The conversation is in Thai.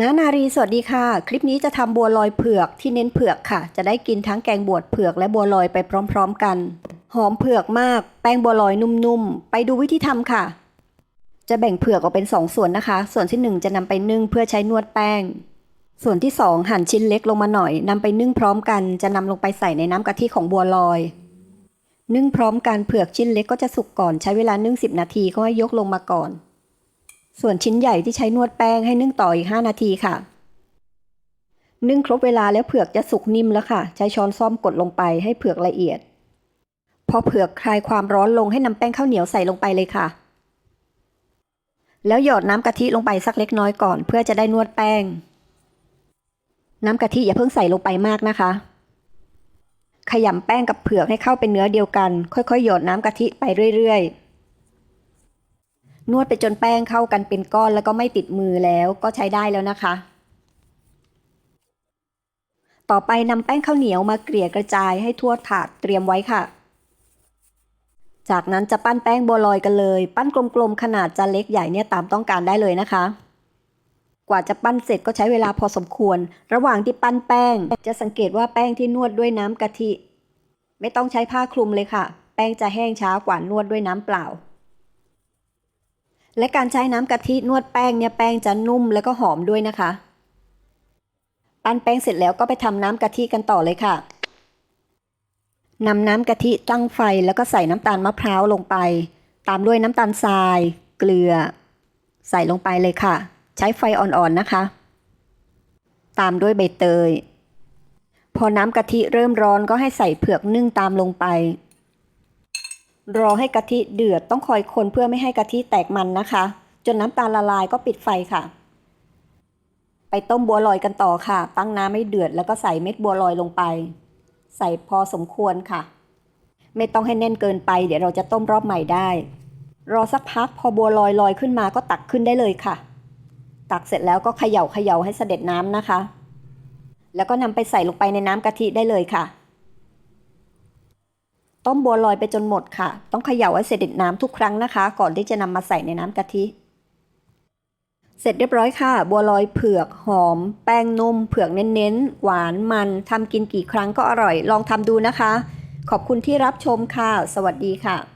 นานารีสวัสดีค่ะ คลิปนี้จะทำบัวลอยเผือกที่เน้นเผือกค่ะ จะได้กินทั้งแกงบวชเผือกและบัวลอยไปพร้อม ๆ กัน หอมเผือกมาก แป้งบัวลอยนุ่มๆ ไปดูวิธีทำค่ะ จะแบ่งเผือกออกเป็นสองส่วนนะคะ ส่วนที่หนึ่งจะนำไปนึ่งเพื่อใช้นวดแป้ง ส่วนที่สองหั่นชิ้นเล็กลงมาหน่อยนำไปนึ่งพร้อมกัน จะนำลงไปใส่ในน้ำกะทิของบัวลอย นึ่งพร้อมกันเผือกชิ้นเล็กก็จะสุกก่อนใช้เวลานึ่ง10 นาทีก็ให้ยกลงมาก่อน ส่วนชิ้นใหญ่ที่ใช้นวดแป้งให้นึ่งต่ออีก 5 นาทีค่ะ นึ่งครบเวลาแล้วเผือกจะสุกนิ่มแล้วค่ะ ใช้ช้อนซ่อมกดลงไปให้เผือกละเอียด พอเผือกคลายความร้อนลงให้นำแป้งข้าวเหนียวใส่ลงไปเลยค่ะ แล้วหยอดน้ำกะทิลงไปสักเล็กน้อยก่อน เพื่อจะได้นวดแป้ง น้ำกะทิอย่าเพิ่งใส่ลงไปมากนะคะ ขยำแป้งกับเผือกให้เข้าเป็นเนื้อเดียวกัน ค่อยๆ หยดน้ำกะทิไปเรื่อยๆ นวดไปจนแป้งเข้ากันเป็นก้อนแล้วก็ไม่ติดมือแล้วก็ใช้ได้แล้วนะคะ ต่อไปนำแป้งข้าวเหนียวมาเกลี่ยกระจายให้ทั่วถาดเตรียมไว้ค่ะ จากนั้นจะปั้นแป้งบัวลอยกันเลย ปั้นกลมๆขนาดจะเล็กใหญ่เนี่ยตามต้องการได้เลยนะคะ กว่าจะปั้นเสร็จก็ใช้เวลาพอสมควร ระหว่างที่ปั้นแป้ง จะสังเกตว่าแป้งที่นวดด้วยน้ำกะทิ ไม่ต้องใช้ผ้าคลุมเลยค่ะ แป้งจะแห้งช้ากว่านวดด้วยน้ำเปล่า และการใช้น้ำกะทินวดแป้งเนี่ยแป้งจะนุ่มแล้วก็หอมด้วยนะคะ ปั้นแป้งเสร็จแล้วก็ไปทำน้ำกะทิกันต่อเลยค่ะนำน้ำกะทิตั้งไฟแล้วก็ใส่น้ำตาลมะพร้าวลงไป ตามด้วยน้ำตาลทราย เกลือ ใส่ลงไปเลยค่ะ ใช้ไฟอ่อนๆนะคะ ตามด้วยใบเตย พอน้ำกะทิเริ่มร้อนก็ให้ใส่เผือกนึ่งตามลงไป รอให้กะทิเดือดต้องคอยคนเพื่อไม่ให้กะทิแตกมันนะคะ จนน้ำตาลละลายก็ปิดไฟค่ะ ไปต้มบัวลอยกันต่อค่ะ ตั้งน้ำให้เดือดแล้วก็ใส่เม็ดบัวลอยลงไป ใส่พอสมควรค่ะ ไม่ต้องให้แน่นเกินไป เดี๋ยวเราจะต้มรอบใหม่ได้ รอสักพักพอบัวลอยลอยขึ้นมาก็ตักขึ้นได้เลยค่ะ ตักเสร็จแล้วก็เขย่าเขย่าให้เสด็จน้ำนะคะ แล้วก็นำไปใส่ลงไปในน้ำกะทิได้เลยค่ะ ต้มบัวลอยไปจนหมดค่ะ ต้องเขย่าให้เสด็จน้ำทุกครั้งนะคะ ก่อนที่จะนำมาใส่ในน้ำกะทิ เสร็จเรียบร้อยค่ะ บัวลอยเผือกหอม แป้งนุ่ม เผือกเน้นๆ หวานมันทำกินกี่ครั้งก็อร่อย ลองทำดูนะคะ ขอบคุณที่รับชมค่ะ สวัสดีค่ะ